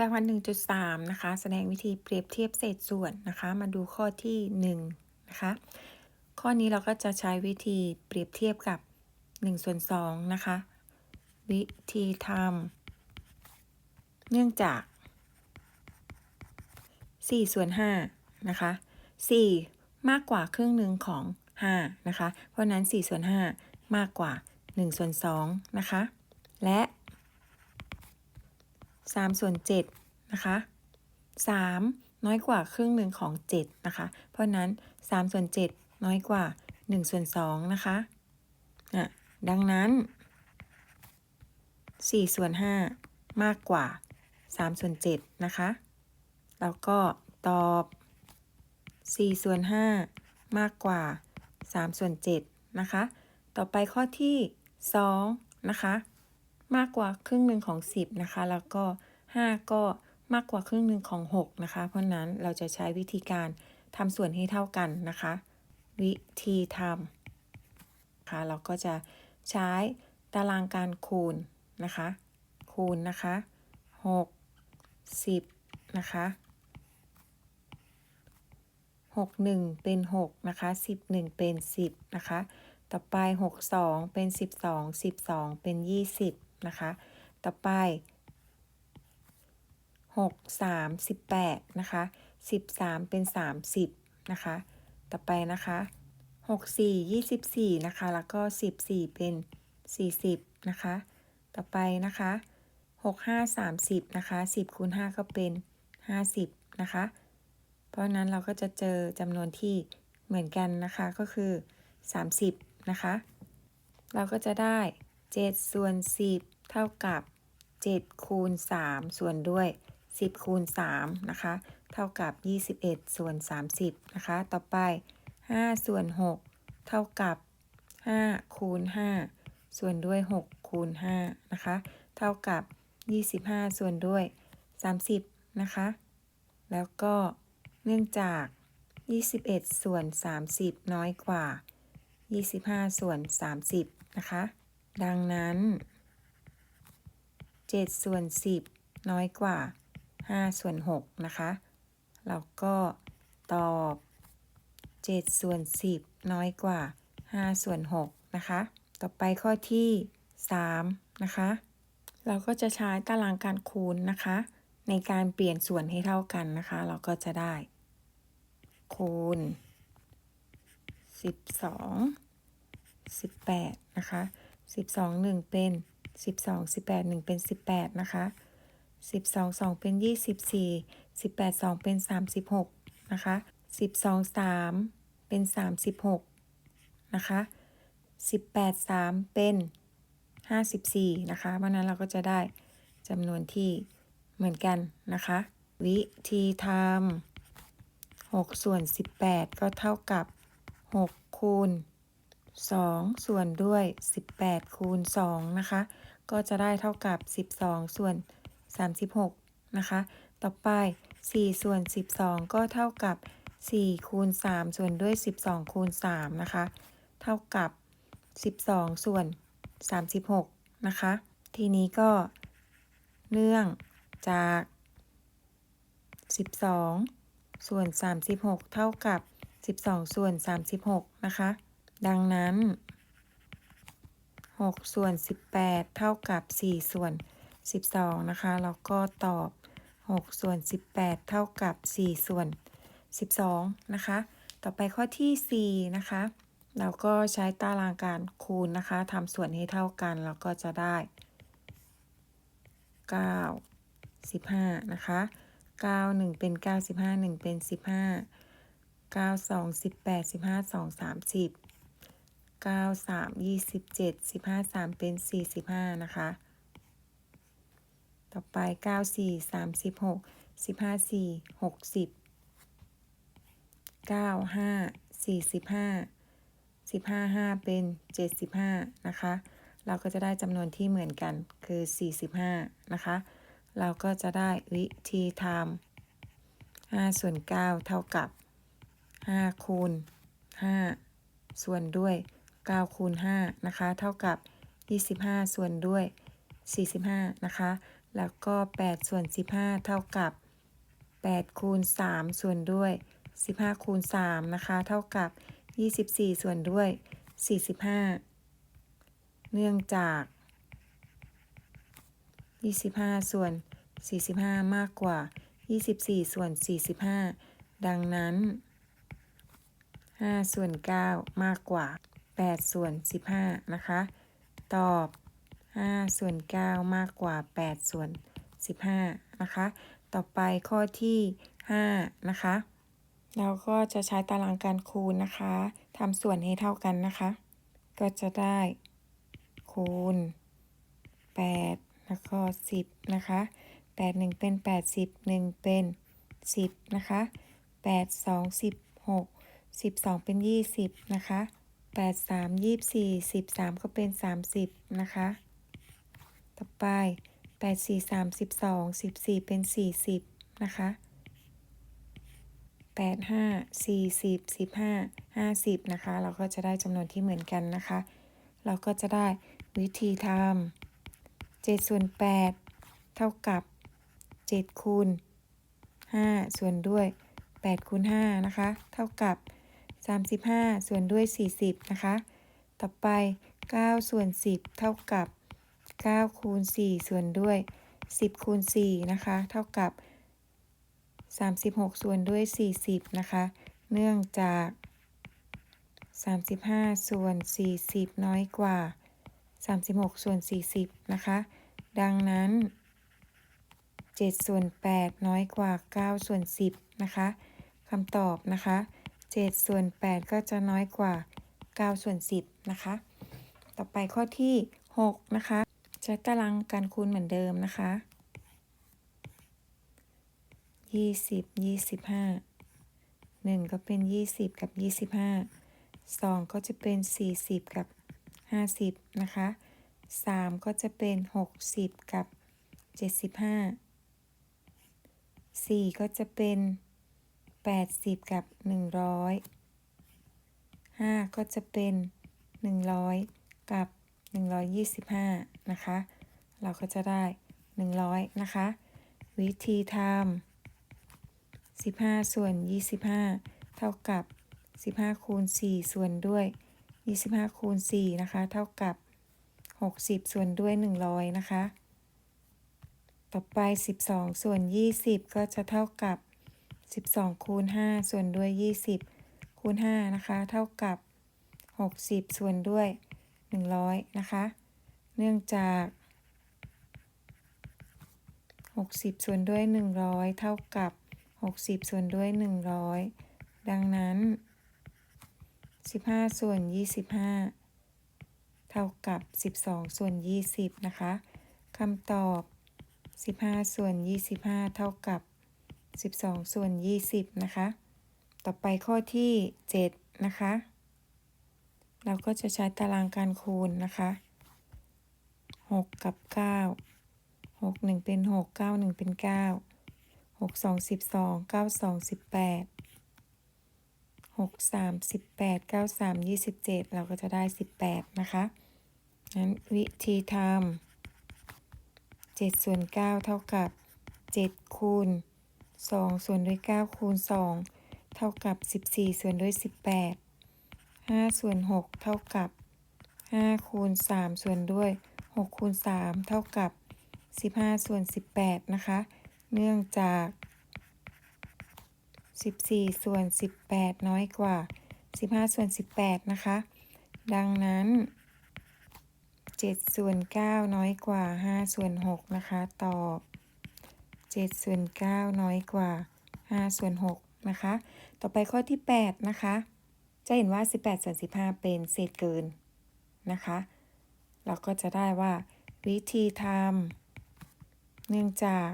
แบบวัน 1.3 นะคะ แสดงวิธีเปรียบเทียบเศษส่วนนะคะ มาดูข้อที่ 1 นะคะ ข้อนี้เราก็จะใช้วิธีเปรียบเทียบกับ1ส่วน2นะคะ วิธีทำเนื่องจาก 4 ส่วน5นะคะ 4 มากกว่าครึ่งหนึ่งของ 5 นะคะ เพราะนั้น 4 ส่วน 5 มากกว่า 1 ส่วน2นะคะ และ3ส่วน7 นะคะ 3 น้อยกว่าครึ่งหนึ่งของ 7 นะคะ เพราะนั้น3ส่วน7 น้อยกว่า1ส่วน2นะคะะดังนั้น4ส่วน5มากกว่า3ส่วน7นะคะ แล้วก็ตอบ4ส่วน5มากกว่า3ส่วน7นะคะ ต่อไปข้อที่2นะคะ มากกว่าครึ่งหนึ่งของ 10นะคะ แล้วก็ 5 ก็ มากกว่าครึ่งหนึ่งของ 6 นะคะ เพราะนั้นเราจะใช้วิธีการทำส่วนให้เท่ากันนะคะ วิธีทำค่ะเราก็จะใช้ตารางการคูณนะคะ คูณนะคะ6 10นะคะ6 1 เป็น 6 นะคะ 10 1 เป็น 10 นะคะ ต่อไป 6 2 เป็น 12 12 เป็น 20 นะคะ ต่อไป 6 3 18นะคะ13 เป็น 30นะคะต่อไปนะคะ6 4 24นะคะแล้วก็ 14 เป็น 40นะคะต่อไปนะคะ6 5 30นะคะ10คูณ5ก็เป็น 50นะคะเพราะนั้นเราก็จะเจอจำนวนที่เหมือนกันนะคะก็คือ 30นะคะเราก็จะได้ 7 ส่วน 10 เท่ากับ 7 คูณ 3 ส่วนด้วย 10คูณ3นะคะ เท่ากับ 21 ส่วน 30 นะคะ ต่อไป 5 ส่วน 6 เท่ากับ 5 คูณ 5 ส่วนด้วย 6 คูณ 5 นะคะ เท่ากับ 25 ส่วนด้วย 30 นะคะ แล้วก็เนื่องจาก 21 ส่วน 30 น้อยกว่า 25 ส่วน 30 นะคะ ดังนั้น 7 ส่วน 10 น้อยกว่า 5 ส่วน 6 นะคะ เราก็ตอบ 7 ส่วน 10 น้อยกว่า 5 ส่วน 6 นะคะ ต่อไปข้อที่ 3 นะคะ เราก็จะใช้ตารางการคูณนะคะ ในการเปลี่ยนส่วนให้เท่ากันนะคะ เราก็จะได้ คูณ 12 18 นะคะ 12 1 เป็น 12 18 1 เป็น 18 นะคะ 12 2 เป็น 24 18 2 เป็น 36 นะคะ 12 3 เป็น 36 นะคะ 18 3 เป็น 54 นะคะ เพราะนั้นเราก็จะได้จำนวนที่เหมือนกันนะคะ วิธีทำ6ส่วน 18 ก็เท่ากับ 6 คูณ 2 ส่วนด้วย 18 คูณ 2 นะคะ ก็จะได้เท่ากับ 12 ส่วน 36 นะคะ ต่อไป 4 ส่วน 12 ก็เท่ากับ 4 คูณ 3 ส่วนด้วย 12 คูณ 3 นะคะ เท่ากับ 12 ส่วน 36 นะคะ ทีนี้ก็เนื่องจาก 12 ส่วน 36 เท่ากับ 12 ส่วน 36 นะคะ ดังนั้น 6 ส่วน 18 เท่ากับ 4 ส่วน 12 นะคะ แล้วก็ตอบ 6 ส่วน 18 เท่ากับ 4 ส่วน 12 นะคะ ต่อไปข้อที่ 4 นะคะ เราก็ใช้ตารางการคูณนะคะทำส่วนให้เท่ากันแล้วก็จะได้ 9 15 นะคะ 9 1 เป็น 9 15 1 เป็น 15 9 2 18 15 2 30เก้าสามยี่สิบเจ็ดสิบห้าสามเป็นสี่สิบห้านะคะ ต่อไปเก้าสี่สามสิบหกสิบห้าสี่หกสิบเก้าห้าสี่สิบห้าสิบห้าห้าเป็นเจ็ดสิบห้านะคะ เราก็จะได้จำนวนที่เหมือนกันคือสี่สิบห้านะคะ เราก็จะได้วิธีทำห้าส่วนเก้าเท่ากับห้าคูณห้าส่วนด้วย 9 คูณ 5 นะคะ เท่ากับ 25 ส่วนด้วย 45 นะคะ แล้วก็ 8 ส่วน 15 เท่ากับ 8 คูณ 3 ส่วนด้วย 15 คูณ 3 นะคะ เท่ากับ 24 ส่วนด้วย 45 เนื่องจาก 25 ส่วน 45 มากกว่า 24 ส่วน 45 ดังนั้น 5 ส่วน 9 มากกว่า 8 ส่วน 15 นะคะ ตอบ 5 ส่วน 9 มากกว่า 8 ส่วน 15 นะคะ ต่อไปข้อที่ 5 นะคะ เราก็จะใช้ตารางการคูณนะคะทำส่วนให้เท่ากันนะคะ ก็จะได้ คูณ 8 แล้วก็ 10 นะคะ 8 1 เป็น80 1 เป็น 10 นะคะ 8 2 16 12 เป็น 20 นะคะ8 3 24 13 ก็เป็น 30 นะคะ ต่อไป 8 4 32 14 เป็น 40 นะคะ 8 5 40 15 50 นะคะ เราก็จะได้จำนวนที่เหมือนกันนะคะ เราก็จะได้วิธีทำ7ส่วน8เท่ากับ 7 คูณ 5 ส่วนด้วย8คูณ5นะคะ เท่ากับ 35 ส่วนด้วย 40 นะคะ ต่อไป 9 ส่วน 10 เท่ากับ 9คูณ4ส่วนด้วย 10คูณ4นะคะ เท่ากับ 36 ส่วนด้วย 40 นะคะ เนื่องจาก 35 ส่วน 40 น้อยกว่า 36 ส่วน 40 นะคะ ดังนั้น 7 ส่วน 8 น้อยกว่า 9 ส่วน 10 นะคะคำตอบนะคะ 7 ส่วน 8 ก็จะน้อยกว่า 9 ส่วน 10 นะคะ ต่อไปข้อที่ 6 นะคะ ช้ตารางการคูณเหมือนเดิมนะคะ20 25 1ก็เป็น20กับ25 2ก็จะเป็น40กับ50นะคะ3ก็จะเป็น60กับ75 4ก็จะเป็น80กับ100 5ก็จะเป็น100กับ125นะคะ เราก็จะได้ 100 นะคะ วิธีทำ15 ส่วน 25 เท่ากับ 15 คูณ 4 ส่วนด้วย 25 คูณ 4 นะคะ เท่ากับ 60 ส่วนด้วย 100 นะคะ ต่อไป 12 ส่วน 20 ก็จะเท่ากับ 12 คูณ 5 ส่วนด้วย 20 คูณ 5 นะคะ เท่ากับ 60 ส่วนด้วย 100 นะคะ เนื่องจาก 60 ส่วนด้วย 100 เท่ากับ 60 ส่วนด้วย 100 ดังนั้น 15 ส่วน 25 เท่ากับ 12 ส่วน 20 นะคะคำตอบ 15 ส่วน 25 เท่ากับ 12 ส่วน 20 นะคะ ต่อไปข้อที่ 7 นะคะ เราก็จะใช้ตารางการคูณนะคะ 6กับ9 6 1เป็น6 9 1เป็น9 6 2 12 9 2 18 6 3 18 9 3 27เราก็จะได้18นะคะงั้นวิธีทำ7ส่วน9เท่ากับ7คูณ2ส่วนด้วย9คูณ2เท่ากับ14ส่วนด้วย18 5ส่วน6เท่ากับ5คูณ3ส่วนด้วย 6คูณ3เท่ากับ 15 ส่วน 18 นะคะ เนื่องจาก 14 ส่วน 18 น้อยกว่า 15 ส่วน 18 นะคะ ดังนั้น 7 ส่วน 9 น้อยกว่า 5 ส่วน 6 นะคะ ตอบ 7 ส่วน 9 น้อยกว่า 5 ส่วน 6 นะคะ ต่อไปข้อที่ 8 นะคะ จะเห็นว่า 18ส่วน15 เป็นเศษเกินนะคะ เราก็จะได้ว่า วิธีทำเนื่องจาก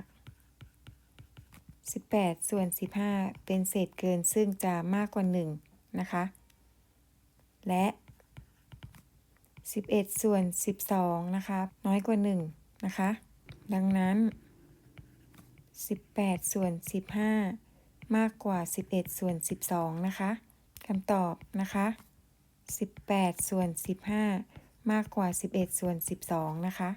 18 ส่วน 15 เป็นเศษเกินซึ่งจะมากกว่า 1 นะคะ และ 11 ส่วน 12 นะคะ น้อยกว่า 1 นะคะ ดังนั้น 18 ส่วน 15 มากกว่า 11 ส่วน 12 นะคะคำตอบนะคะ 18 ส่วน 15 มากกว่า 11 ส่วน 12 นะคะ